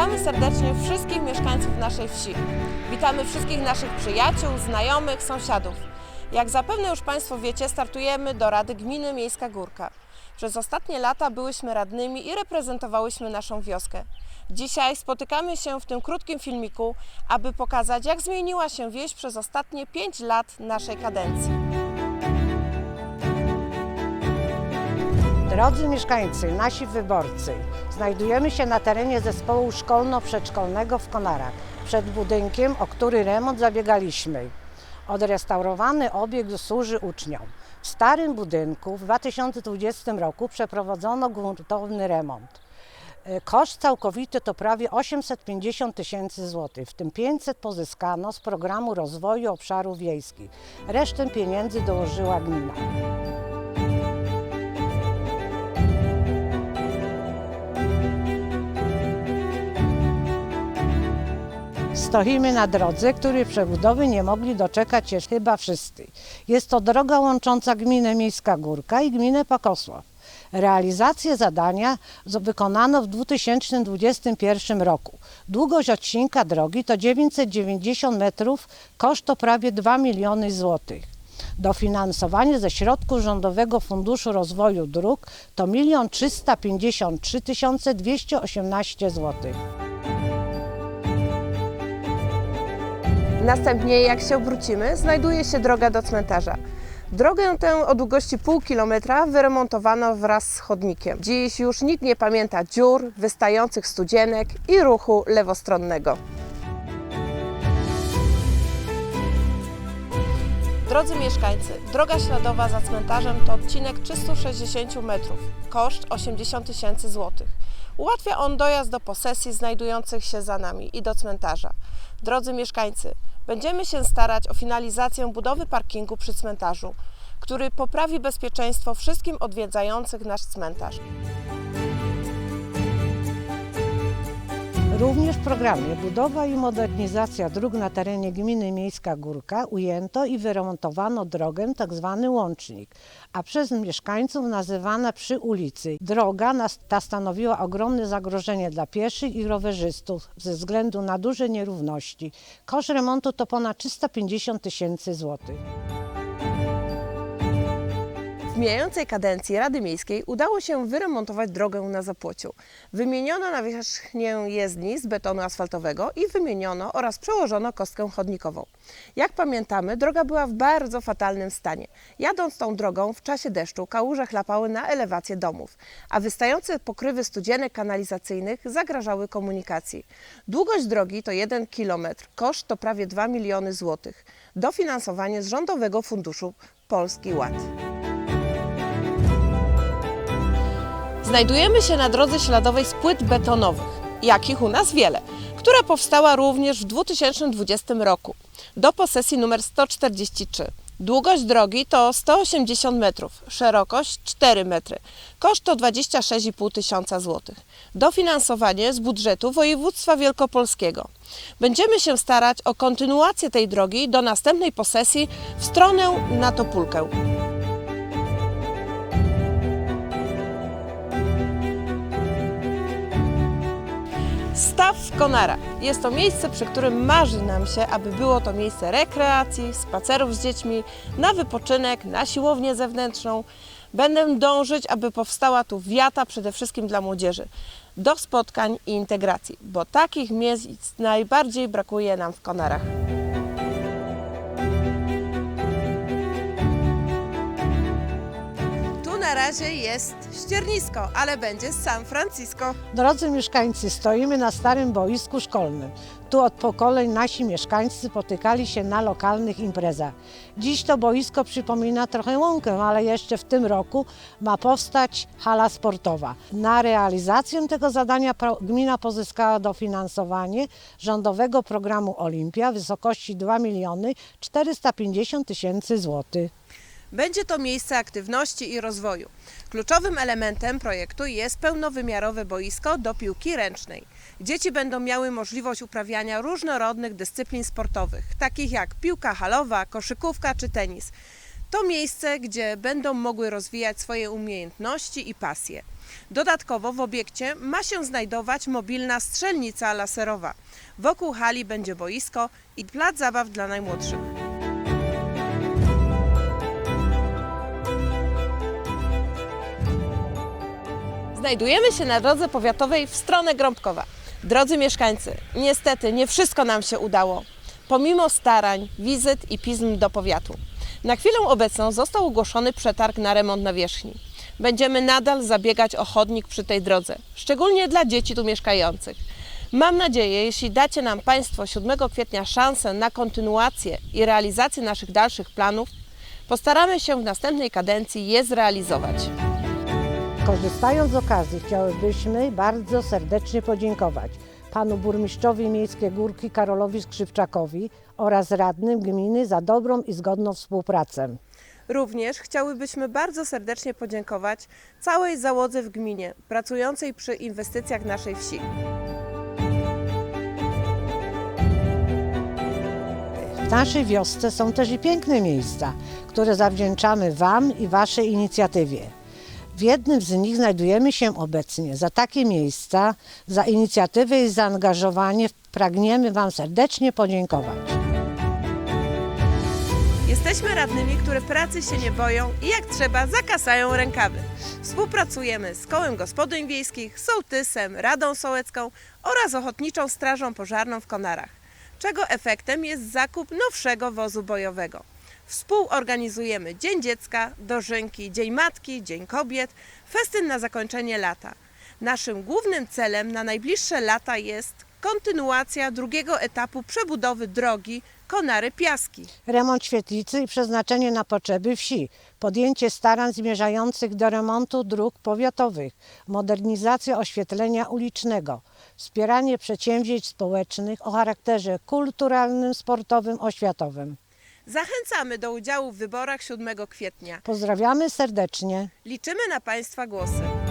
Witamy serdecznie wszystkich mieszkańców naszej wsi. Witamy wszystkich naszych przyjaciół, znajomych, sąsiadów. Jak zapewne już Państwo wiecie, startujemy do Rady Gminy Miejska Górka. Przez ostatnie lata byłyśmy radnymi i reprezentowałyśmy naszą wioskę. Dzisiaj spotykamy się w tym krótkim filmiku, aby pokazać, jak zmieniła się wieś przez ostatnie 5 lat naszej kadencji. Drodzy mieszkańcy, nasi wyborcy, znajdujemy się na terenie zespołu szkolno-przedszkolnego w Konarach, przed budynkiem, o który remont zabiegaliśmy. Odrestaurowany obiekt służy uczniom. W starym budynku w 2020 roku przeprowadzono gruntowny remont. E, Koszt całkowity to prawie 850 tysięcy złotych, w tym 500 pozyskano z programu rozwoju obszarów wiejskich. Resztę pieniędzy dołożyła gmina. Stoimy na drodze, której przebudowy nie mogli doczekać się chyba wszyscy. Jest to droga łącząca gminę Miejska Górka i gminę Pakosław. Realizację zadania wykonano w 2021 roku. Długość odcinka drogi to 990 metrów, koszt to prawie 2 miliony złotych. Dofinansowanie ze środków Rządowego Funduszu Rozwoju Dróg to 1 353 218 złotych. Następnie, jak się obrócimy, znajduje się droga do cmentarza. Drogę tę o długości pół kilometra wyremontowano wraz z chodnikiem. Dziś już nikt nie pamięta dziur, wystających studzienek i ruchu lewostronnego. Drodzy mieszkańcy, droga śladowa za cmentarzem to odcinek 360 metrów, koszt 80 tysięcy złotych. Ułatwia on dojazd do posesji znajdujących się za nami i do cmentarza. Drodzy mieszkańcy, będziemy się starać o finalizację budowy parkingu przy cmentarzu, który poprawi bezpieczeństwo wszystkim odwiedzających nasz cmentarz. Również w programie Budowa i modernizacja dróg na terenie gminy Miejska Górka ujęto i wyremontowano drogę tzw. łącznik, a przez mieszkańców nazywana przy ulicy. Droga ta stanowiła ogromne zagrożenie dla pieszych i rowerzystów ze względu na duże nierówności. Koszt remontu to ponad 350 tysięcy złotych. Mijającej kadencji Rady Miejskiej udało się wyremontować drogę na Zapłociu. Wymieniono nawierzchnię jezdni z betonu asfaltowego i wymieniono oraz przełożono kostkę chodnikową. Jak pamiętamy, droga była w bardzo fatalnym stanie. Jadąc tą drogą w czasie deszczu kałuże chlapały na elewację domów, a wystające pokrywy studzienek kanalizacyjnych zagrażały komunikacji. Długość drogi to 1 km, koszt to prawie 2 miliony złotych. Dofinansowanie z Rządowego Funduszu Polski Ład. Znajdujemy się na drodze śladowej z płyt betonowych, jakich u nas wiele, która powstała również w 2020 roku do posesji numer 143. Długość drogi to 180 metrów, szerokość 4 metry, koszt to 26,5 tysiąca złotych. Dofinansowanie z budżetu województwa wielkopolskiego. Będziemy się starać o kontynuację tej drogi do następnej posesji w stronę na Topólkę. Staw w Konara. Jest to miejsce, przy którym marzy nam się, aby było to miejsce rekreacji, spacerów z dziećmi, na wypoczynek, na siłownię zewnętrzną. Będę dążyć, aby powstała tu wiata przede wszystkim dla młodzieży, do spotkań i integracji, bo takich miejsc najbardziej brakuje nam w Konarach. Na razie jest ściernisko, ale będzie San Francisco. Drodzy mieszkańcy, stoimy na starym boisku szkolnym. Tu od pokoleń nasi mieszkańcy spotykali się na lokalnych imprezach. Dziś to boisko przypomina trochę łąkę, ale jeszcze w tym roku ma powstać hala sportowa. Na realizację tego zadania gmina pozyskała dofinansowanie rządowego programu Olimpia w wysokości 2 miliony 450 tysięcy złotych. Będzie to miejsce aktywności i rozwoju. Kluczowym elementem projektu jest pełnowymiarowe boisko do piłki ręcznej. Dzieci będą miały możliwość uprawiania różnorodnych dyscyplin sportowych, takich jak piłka halowa, koszykówka czy tenis. To miejsce, gdzie będą mogły rozwijać swoje umiejętności i pasje. Dodatkowo w obiekcie ma się znajdować mobilna strzelnica laserowa. Wokół hali będzie boisko i plac zabaw dla najmłodszych. Znajdujemy się na drodze powiatowej w stronę Grąbkowa. Drodzy mieszkańcy, niestety nie wszystko nam się udało. Pomimo starań, wizyt i pism do powiatu. Na chwilę obecną został ogłoszony przetarg na remont nawierzchni. Będziemy nadal zabiegać o chodnik przy tej drodze, szczególnie dla dzieci tu mieszkających. Mam nadzieję, jeśli dacie nam Państwo 7 kwietnia szansę na kontynuację i realizację naszych dalszych planów, postaramy się w następnej kadencji je zrealizować. Korzystając z okazji, chciałybyśmy bardzo serdecznie podziękować panu burmistrzowi Miejskie Górki Karolowi Skrzypczakowi oraz radnym gminy za dobrą i zgodną współpracę. Również chciałybyśmy bardzo serdecznie podziękować całej załodze w gminie pracującej przy inwestycjach naszej wsi. W naszej wiosce są też i piękne miejsca, które zawdzięczamy Wam i Waszej inicjatywie. W jednym z nich znajdujemy się obecnie. Za takie miejsca, za inicjatywę i zaangażowanie pragniemy Wam serdecznie podziękować. Jesteśmy radnymi, które pracy się nie boją i jak trzeba zakasają rękawy. Współpracujemy z Kołem Gospodyń Wiejskich, Sołtysem, Radą Sołecką oraz Ochotniczą Strażą Pożarną w Konarach, czego efektem jest zakup nowszego wozu bojowego. Współorganizujemy Dzień Dziecka, Dożynki, Dzień Matki, Dzień Kobiet, festyn na zakończenie lata. Naszym głównym celem na najbliższe lata jest kontynuacja drugiego etapu przebudowy drogi Konary-Piaski. Remont świetlicy i przeznaczenie na potrzeby wsi, podjęcie starań zmierzających do remontu dróg powiatowych, modernizacja oświetlenia ulicznego, wspieranie przedsięwzięć społecznych o charakterze kulturalnym, sportowym, oświatowym. Zachęcamy do udziału w wyborach 7 kwietnia. Pozdrawiamy serdecznie. Liczymy na Państwa głosy.